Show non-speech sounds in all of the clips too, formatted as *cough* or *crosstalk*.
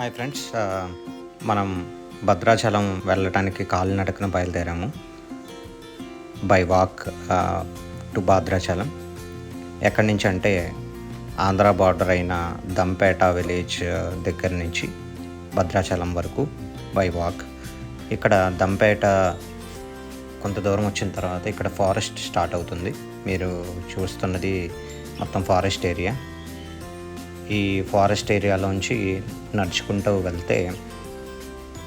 Hi friends మనం భద్రాచలం వెళ్ళటానికి కాలినడకన బయలుదేరాము. By walk to Bhadrachalam. ఎక్కడి నుంచి అంటే ఆంధ్ర బార్డర్ అయిన దంపేట విలేజ్ దగ్గర నుంచి భద్రాచలం వరకు బై వాక్ ఇక్కడ దంపేట కొంత దూరం వచ్చిన తర్వాత ఇక్కడ ఫారెస్ట్ స్టార్ట్ అవుతుంది. మీరు చూస్తున్నది మొత్తం ఫారెస్ట్ ఏరియా ఈ ఫారెస్ట్ ఏరియాలోంచి నడుచుకుంటూ వెళ్తే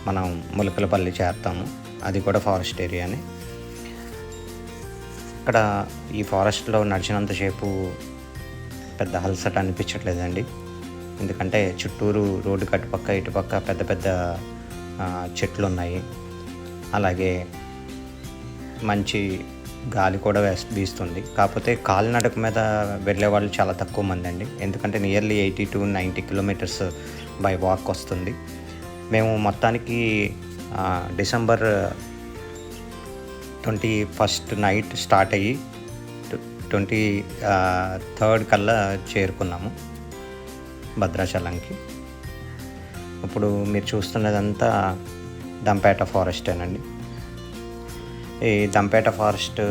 మనం ములకలపల్లి చేరుతాము. అది కూడా ఫారెస్ట్ ఏరియానే. ఇక్కడ ఈ ఫారెస్ట్లో నడిచినంతసేపు పెద్ద అలసట అనిపించట్లేదండి. ఎందుకంటే చుట్టూరు రోడ్డు కట్టుపక్క ఇటుపక్క పెద్ద పెద్ద చెట్లు ఉన్నాయి అలాగే మంచి గాలి కూడా వేస్ వీస్తుంది. కాకపోతే కాలినడక మీద వెళ్ళే వాళ్ళు చాలా తక్కువ మంది అండి ఎందుకంటే nearly eighty to ninety kilometres by walk వస్తుంది. మేము మొత్తానికి December twenty first night start అయ్యి ట్వంటీ థర్డ్ కల్లా చేరుకున్నాము భద్రాచలంకి. ఇప్పుడు మీరు చూస్తున్నదంతా దంపేట ఫారెస్టేనండి ఈ దంపేట ఫారెస్ట్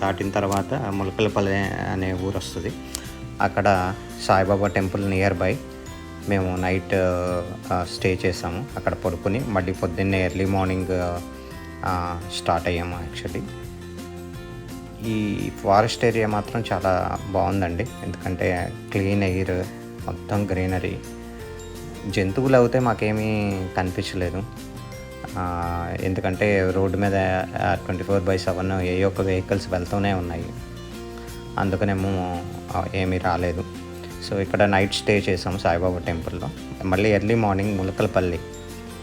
దాటిన తర్వాత ములకలపల్లి అనే ఊరు వస్తుంది అక్కడ సాయిబాబా టెంపుల్ నియర్ బై మేము నైట్ స్టే చేసాము అక్కడ పడుకుని. మళ్ళీ పొద్దున్నే ఎర్లీ మార్నింగ్ స్టార్ట్ అయ్యాము యాక్చువల్లీ. ఈ ఫారెస్ట్ ఏరియా మాత్రం చాలా బాగుందండి. ఎందుకంటే క్లీన్ ఎయిర్ మొత్తం గ్రీనరీ. జంతువులు అయితే మాకేమీ కనిపించలేదు. ఎందుకంటే రోడ్డు మీద ట్వంటీ ఫోర్ బై సెవెన్ ఏ ఒక్క వెహికల్స్ వెళ్తూనే ఉన్నాయి. అందుకనేమో ఏమీ రాలేదు. సో ఇక్కడ నైట్ స్టే చేసాం సాయిబాబా టెంపుల్లో. మళ్ళీ ఎర్లీ మార్నింగ్ ములకలపల్లి.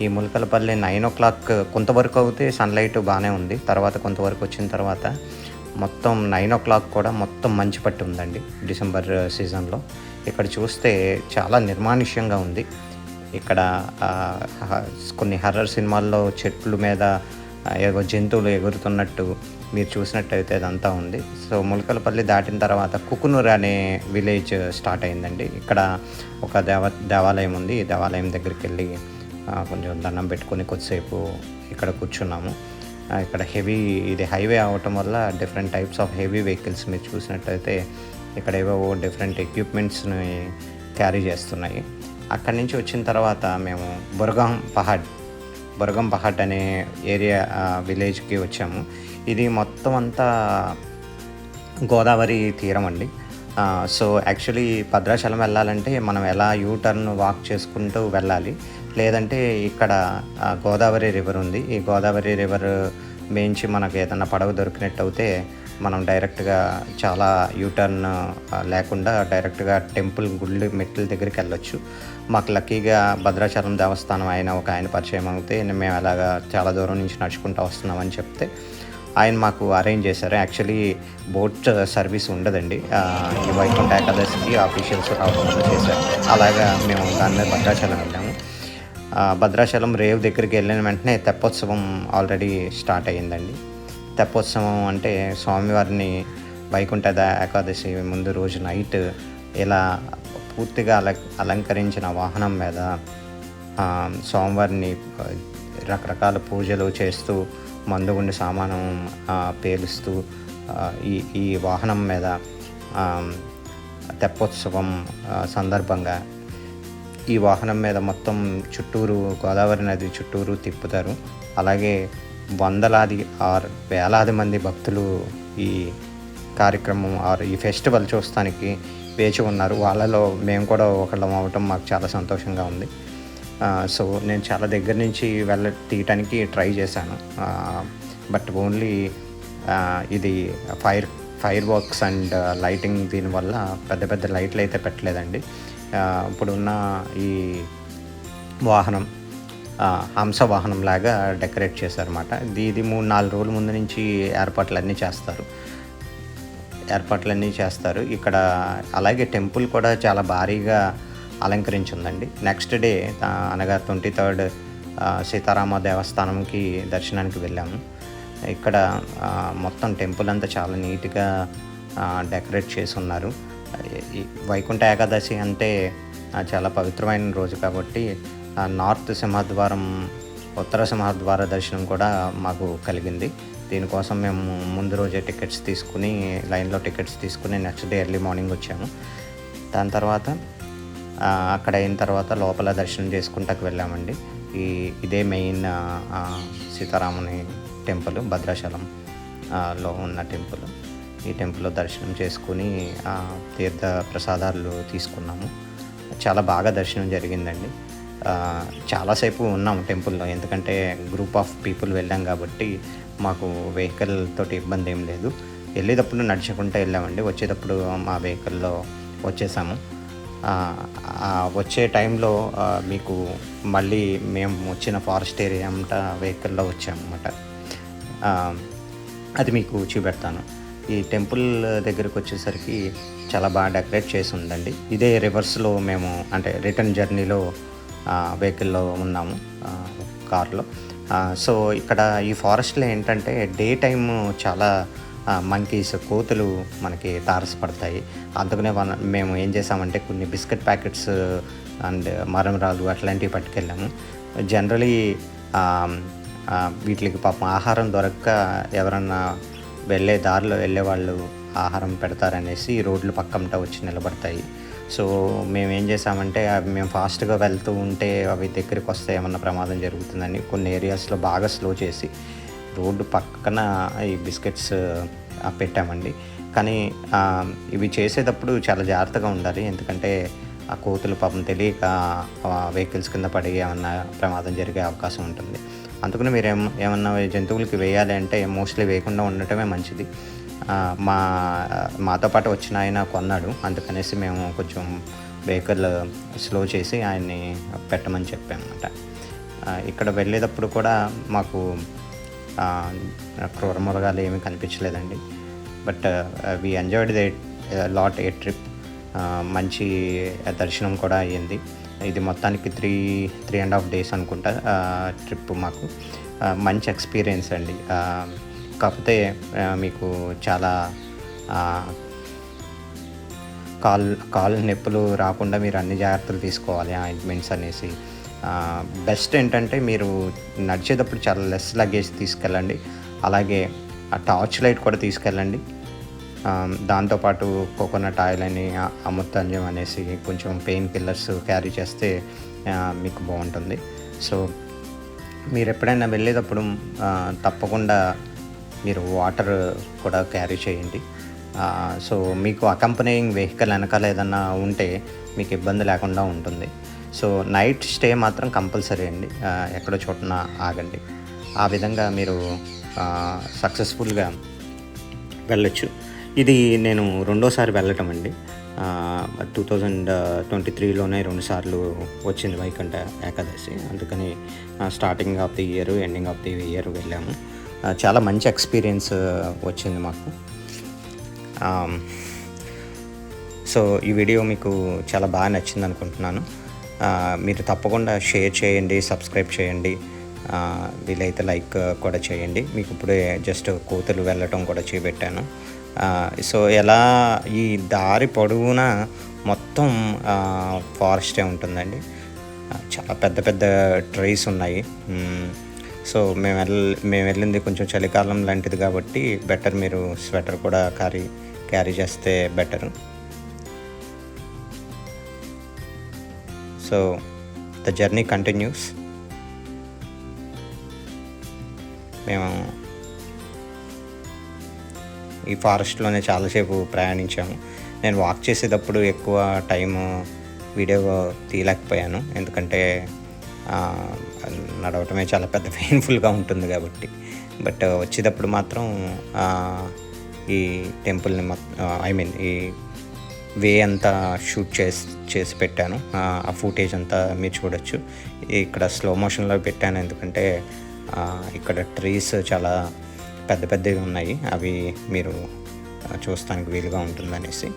ఈ ములకలపల్లి నైన్ ఓ క్లాక్ కొంతవరకు అయితే సన్లైట్ బాగానే ఉంది. తర్వాత కొంతవరకు వచ్చిన తర్వాత మొత్తం నైన్ ఓ క్లాక్ కూడా మొత్తం మంచు పట్టి ఉందండి డిసెంబర్ సీజన్లో ఇక్కడ చూస్తే చాలా నిర్మానుష్యంగా ఉంది. ఇక్కడ కొన్ని హర్రర్ సినిమాల్లో చెట్ల మీద ఏదో ఏవో జంతువులు ఎగురుతున్నట్టు మీరు చూసినట్టయితే అదంతా ఉంది. సో ములకలపల్లి దాటిన తర్వాత కుకునూర్ అనే విలేజ్ స్టార్ట్ అయిందండి. ఇక్కడ ఒక దేవ దేవాలయం ఉంది. ఈ దేవాలయం దగ్గరికి వెళ్ళి కొంచెం దండం పెట్టుకొని కొద్దిసేపు ఇక్కడ కూర్చున్నాము. ఇక్కడ హెవీ ఇది హైవే అవటం వల్ల different types of heavy vehicles మీరు చూసినట్టయితే ఇక్కడ ఏవో డిఫరెంట్ ఎక్విప్మెంట్స్ని క్యారీ చేస్తున్నాయి. అక్కడి నుంచి వచ్చిన తర్వాత మేము బురగాం పహాడ్ బురగం పహాడ్ అనే ఏరియా విలేజ్కి వచ్చాము. ఇది మొత్తం అంతా గోదావరి తీరం అండి. సో యాక్చువల్లీ భద్రాచలం వెళ్ళాలంటే మనం ఎలా యూ టర్న్ వాక్ చేసుకుంటూ వెళ్ళాలి. లేదంటే ఇక్కడ గోదావరి రివర్ ఉంది. ఈ గోదావరి రివర్ మేంచి మనకు ఏదైనా పడవ దొరికినట్టు అయితే మనం డైరెక్ట్గా చాలా యూటర్న్ లేకుండా డైరెక్ట్గా టెంపుల్ గుళ్ళు మెట్ల దగ్గరికి వెళ్ళొచ్చు. మాకు లక్కీగా భద్రాచలం దేవస్థానం ఆయన ఒక ఆయన పరిచయం అవుతే మేము అలాగా చాలా దూరం నుంచి నడుచుకుంటూ వస్తున్నామని చెప్తే ఆయన మాకు అరేంజ్ చేశారు. యాక్చువల్లీ బోట్ సర్వీస్ ఉండదండి. ఈ వైకుంఠ ఏకాదశికి ఆఫీషియల్స్ రావడం చేశారు. అలాగా మేము దాని మీద భద్రాచలం వెళ్ళాము. భద్రాచలం రేవు దగ్గరికి వెళ్ళిన వెంటనే తెప్పోత్సవం ఆల్రెడీ స్టార్ట్ అయ్యిందండి. తెప్పోత్సవం అంటే స్వామివారిని వైకుంఠ ఏకాదశి ముందు రోజు నైట్ ఇలా పూర్తిగా అల అలంకరించిన వాహనం మీద స్వామివారిని రకరకాల పూజలు చేస్తూ మందుగుండు సామానం పేలుస్తూ ఈ ఈ వాహనం మీద తెప్పోత్సవం సందర్భంగా ఈ వాహనం మీద మొత్తం చుట్టూరు గోదావరి నది చుట్టూరు తిప్పుతారు. అలాగే వందలాది ఆరు వేలాది మంది భక్తులు ఈ కార్యక్రమం ఆర్ ఈ ఫెస్టివల్ చూస్తానికి వేచి ఉన్నారు. వాళ్ళలో మేము కూడా ఒకళ్ళం అవటం మాకు చాలా సంతోషంగా ఉంది. సో నేను చాలా దగ్గర నుంచి వెళ్ళ తీయటానికి ట్రై చేశాను. బట్ ఓన్లీ ఇది fire fireworks and lighting దీనివల్ల పెద్ద పెద్ద లైట్లు అయితే పెట్టలేదండి. ఇప్పుడున్న ఈ వాహనం హంస వాహనం లాగా డెకరేట్ చేశారన్నమాట. ఇది ఇది మూడు నాలుగు రోజుల ముందు నుంచి ఏర్పాట్లన్నీ చేస్తారు. ఏర్పాట్లన్నీ చేస్తారు. ఇక్కడ అలాగే టెంపుల్ కూడా చాలా భారీగా అలంకరించిందండి. నెక్స్ట్ డే అనగా ట్వంటీ థర్డ్ సీతారామ దేవస్థానంకి దర్శనానికి వెళ్ళాము. ఇక్కడ మొత్తం టెంపుల్ అంతా చాలా నీట్గా డెకరేట్ చేసి ఉన్నారు వైకుంఠ ఏకాదశి అంటే చాలా పవిత్రమైన రోజు కాబట్టి నార్త్ సింహద్వారం ఉత్తర సింహద్వార దర్శనం కూడా మాకు కలిగింది. దీనికోసం మేము ముందు రోజే టికెట్స్ తీసుకుని లైన్లో టికెట్స్ తీసుకుని నెక్స్ట్ డే ఎర్లీ మార్నింగ్ వచ్చాము. దాని తర్వాత అక్కడ అయిన తర్వాత లోపల దర్శనం చేసుకుంటాకు వెళ్ళామండి. ఈ ఇదే మెయిన్ సీతారాముని టెంపుల్ భద్రాచలం లో ఉన్న టెంపుల్. ఈ టెంపుల్లో దర్శనం చేసుకుని తీర్థ ప్రసాదాలు తీసుకున్నాము. చాలా బాగా దర్శనం జరిగిందండి. చాలాసేపు ఉన్నాం టెంపుల్లో ఎందుకంటే గ్రూప్ ఆఫ్ పీపుల్ వెళ్ళాం కాబట్టి మాకు వెహికల్ తోటి ఇబ్బంది ఏం లేదు. వెళ్ళేటప్పుడు నడుచుకుంటూ వెళ్ళామండి. వచ్చేటప్పుడు మా వెహికల్లో వచ్చేసాము. వచ్చే టైంలో మీకు మళ్ళీ మేము వచ్చిన ఫారెస్ట్ ఏరియా అంతా వెహికల్లో వచ్చామన్నమాట. అది మీకు చూపెడతాను. ఈ టెంపుల్ దగ్గరికి వచ్చేసరికి చాలా బాగా డెకరేట్ చేసి ఉందండి. ఇదే రివర్స్లో మేము అంటే రిటర్న్ జర్నీలో వెహికల్లో ఉన్నాము కార్లో. సో ఇక్కడ ఈ ఫారెస్ట్లో ఏంటంటే డే టైమ్ చాలా మంకీస్ కోతులు మనకి తారసపడతాయి. అందుకనే మన మేము ఏం చేసామంటే కొన్ని బిస్కెట్ ప్యాకెట్స్ అండ్ మరమరాలు అట్లాంటివి పట్టుకెళ్ళాము. జనరలీ వీటికి పాపం ఆహారం దొరక్క ఎవరన్నా వెళ్ళే దారిలో వెళ్ళే వాళ్ళు ఆహారం పెడతారనేసి రోడ్లు పక్కంట వచ్చి నిలబడతాయి. సో మేము ఏం చేసామంటే అవి మేము ఫాస్ట్గా వెళ్తూ ఉంటే అవి దగ్గరికి వస్తే ఏమన్నా ప్రమాదం జరుగుతుందని కొన్ని ఏరియాస్లో బాగా స్లో చేసి రోడ్డు పక్కన ఈ బిస్కెట్స్ పెట్టామండి. కానీ ఇవి చేసేటప్పుడు చాలా జాగ్రత్తగా ఉండాలి. ఎందుకంటే ఆ కోతులు పాపం తెలియక వెహికల్స్ కింద పడి ఏమన్నా ప్రమాదం జరిగే అవకాశం ఉంటుంది. అందుకని మీరు ఏం ఏమన్నా జంతువులకి వేయాలి అంటే మోస్ట్లీ వేయకుండా ఉండటమే మంచిది. మా మాతో పాటు వచ్చిన ఆయన కొన్నాడు. అందుకనేసి మేము కొంచెం వెహికల్ స్లో చేసి ఆయన్ని పెట్టమని చెప్పామన్నమాట. ఇక్కడ వెళ్ళేటప్పుడు కూడా మాకు క్రూర మృగాలు ఏమీ కనిపించలేదండి. But we enjoyed the lot a trip మంచి దర్శనం కూడా అయ్యింది. ఇది మొత్తానికి three three and half days అనుకుంటా ట్రిప్ మాకు. మంచి ఎక్స్పీరియన్స్ అండి. కాకపోతే మీకు చాలా కాల్ కాల్ నొప్పులు రాకుండా మీరు అన్ని జాగ్రత్తలు తీసుకోవాలి ఆయింట్మెంట్స్ అనేసి. బెస్ట్ ఏంటంటే మీరు నడిచేటప్పుడు చాలా లెస్ లగేజ్ తీసుకెళ్ళండి. అలాగే ఆ టార్చ్ లైట్ కూడా తీసుకెళ్ళండి. దాంతోపాటు కోకోనట్ ఆయిల్ అని అమృతాంజం అనేసి కొంచెం పెయిన్ కిల్లర్స్ క్యారీ చేస్తే మీకు బాగుంటుంది. సో మీరు ఎప్పుడైనా వెళ్ళేటప్పుడు తప్పకుండా మీరు వాటర్ కూడా క్యారీ చేయండి. సో మీకు అకంపనీయింగ్ వెహికల్ వెనకాల ఏదన్నా ఉంటే మీకు ఇబ్బంది లేకుండా ఉంటుంది. సో నైట్ స్టే మాత్రం కంపల్సరీ అండి. ఎక్కడో చోటన ఆగండి. ఆ విధంగా మీరు సక్సెస్ఫుల్గా వెళ్ళొచ్చు. ఇది నేను రెండోసారి వెళ్ళటం అండి. టూ థౌజండ్ ట్వంటీ త్రీలోనే రెండుసార్లు వచ్చింది వైకుంఠ ఏకాదశి. అందుకని starting of the year ending of the year వెళ్ళాము. చాలా మంచి ఎక్స్పీరియన్స్ వచ్చింది మాకు. సో ఈ వీడియో మీకు చాలా బాగా నచ్చింది అనుకుంటున్నాను మీరు తప్పకుండా షేర్ చేయండి సబ్స్క్రైబ్ చేయండి. వీలైతే లైక్ కూడా చేయండి. మీకు ఇప్పుడే జస్ట్ కూతులు వెళ్ళటం కూడా చూపెట్టాను. సో ఎలా ఈ దారి పొడవునా మొత్తం ఫారెస్టే ఉంటుందండి. చాలా పెద్ద పెద్ద ట్రీస్ ఉన్నాయి. సో మేము వెళ్ళ మేము వెళ్ళింది కొంచెం చలికాలం లాంటిది కాబట్టి బెటర్ మీరు స్వెటర్ కూడా క్యారీ క్యారీ చేస్తే better. So the journey continues. మేము ఈ ఫారెస్ట్లోనే చాలాసేపు ప్రయాణించాము. నేను వాక్ చేసేటప్పుడు ఎక్కువ టైం వీడియో తీయలేకపోయాను. ఎందుకంటే నడవటమే చాలా పెద్ద *laughs* పెయిన్ఫుల్గా ఉంటుంది కాబట్టి. బట్ వచ్చేటప్పుడు మాత్రం ఈ టెంపుల్ని ఐ మీన్ ఈ వే అంతా షూట్ చేసి చేసి పెట్టాను. ఆ, ఫుటేజ్ అంతా మీరు చూడొచ్చు. ఇక్కడ స్లో మోషన్లో పెట్టాను ఎందుకంటే ఇక్కడ ట్రీస్ చాలా పెద్ద పెద్దవి ఉన్నాయి. అవి మీరు చూస్తానికి వీలుగా ఉంటుందనేసి.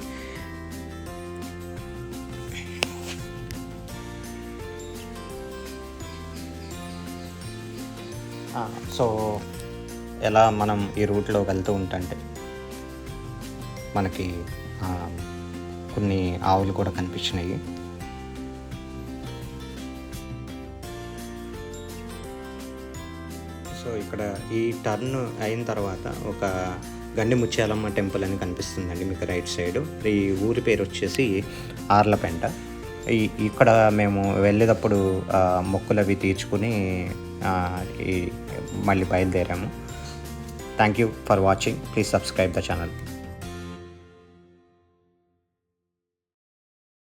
సో ఎలా మనం ఈ రూట్లో వెళ్తూ ఉంటే మనకి కొన్ని ఆవులు కూడా కనిపించినాయి. సో ఇక్కడ ఈ టర్న్ అయిన తర్వాత ఒక గండి ముత్యాలమ్మ టెంపుల్ అని కనిపిస్తుందండి మీకు రైట్ సైడ్. ఈ ఊరి పేరు వచ్చేసి ఆర్లపెంట. ఈ ఇక్కడ మేము వెళ్ళేటప్పుడు మొక్కులు అవి తీర్చుకుని మళ్ళీ బయలుదేరాము. Thank you for watching please subscribe the channel